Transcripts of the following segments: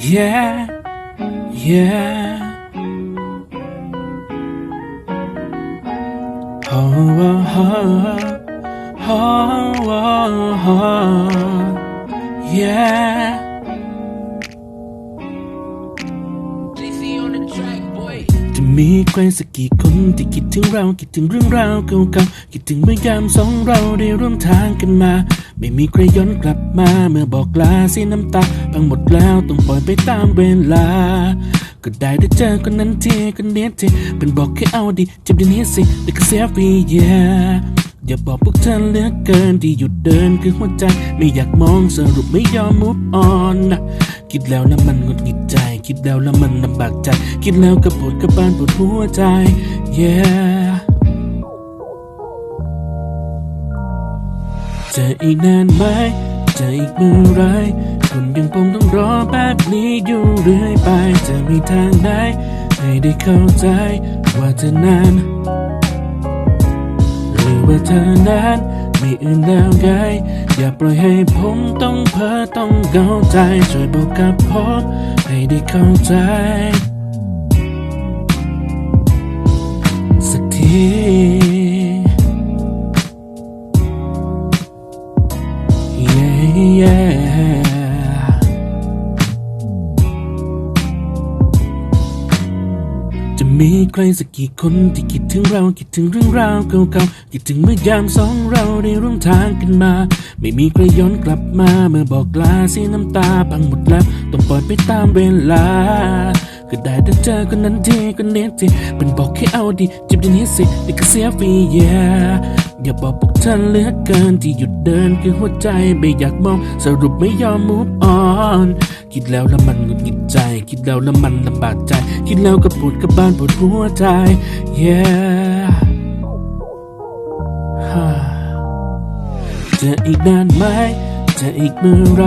yeah, yeah. Oh, oh, oh, oh, oh, yeah. มีใครสักกี่คนที่คิดถึงเราคิดถึงเรื่องราวเก่าๆคิดถึงเมื่อยามสองเราได้ร่วมทางกันมา ไม่มีใครย้อนกลับมา เมื่อบอกลาเสียน้ำตาพังหมดแล้วต้องปล่อยไปตามเวลา ก็ได้ได้เจอคนนั้นทีคนนี้ทีเป็นบอกแค่เอาดีจ็บดีนี้สิแต่ก็เสียฟรี yeah อย่าบอกพวกเธอเหลือกเกินที่หยุดเดินคือหัวใจ ไม่อยากมองสรุปไม่ยอม move on นะ คิดแล้วแล้วมันหงุดหงิดใจ คิดแล้วแล้วมันลำบากใจ คิดแล้วก็ปวดกระบาลปวดหัวใจ yeah จะอีกนานไหม จะอีกเมื่อไรคนยังคงต้องรอแบบนี้อยู่เรื่อยไป จะมีทางไหนให้ได้เข้าใจ ว่าเธอนาน หรือว่าเธอนั้น ม่อื่นแล้วไงอย่าปล่อยให้ผมต้องเพ้อต้องเกาใจ ช่วยบอกกับผมให้ได้เข้าใจ สักที yeah, มีใครสักกี่คนที่คิดถึงเราคิดถึงเรื่องราวเก่าๆคิดถึงเมื่อยามสองเราได้ร่วมทางกันมา ไม่มีใครย้อนกลับมาเมื่อบอกลาเสียน้ำตาพังหมดแล้วต้องปล่อยไปตามเวลาก็ได้แต่เจอคนนั้นทีคนนี้ทีเป็นบอกแค่เอาดีจ็บดีนี้สิแต่ก็เสียฟรี yeah อย่าบอกพวกเธอเหลือกเกินที่หยุดเดินคือหัวใจไม่อยากมองสรุปไม่ยอม move on คิดแล้วล้วมันหงุดหงิดใจ คิดแล้วล้วมันลำบากใจ คิดแล้วก็ปวดกระบาลปวดหัวใจ yeah จะอีกนานไหม จะอีกเมื่อไร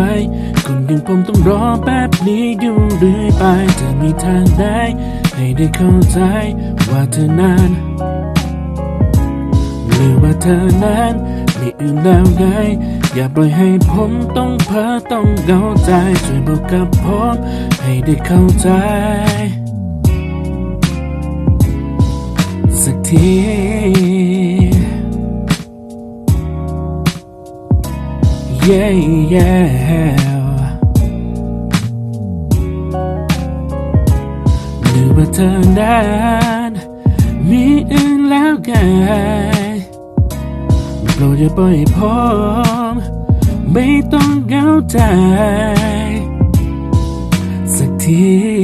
คนอย่างผมต้องรอแบบนี้อยู่เรื่อยไปจะมีทางไหนให้ได้เข้าใจว่าเธอนานหรือว่าเธอนั้นมีอื่นแล้วไง อย่าปล่อยให้ผมต้องเพ้อต้องเกาใจ ช่วยบอกกับผมให้ได้เข้าใจ สักที yeah yeah หรือว่าเธอนั้นมีอื่นแล้วไง รดอย่าปล่อยให้ผมไม่ต้องเหงาใจ สักที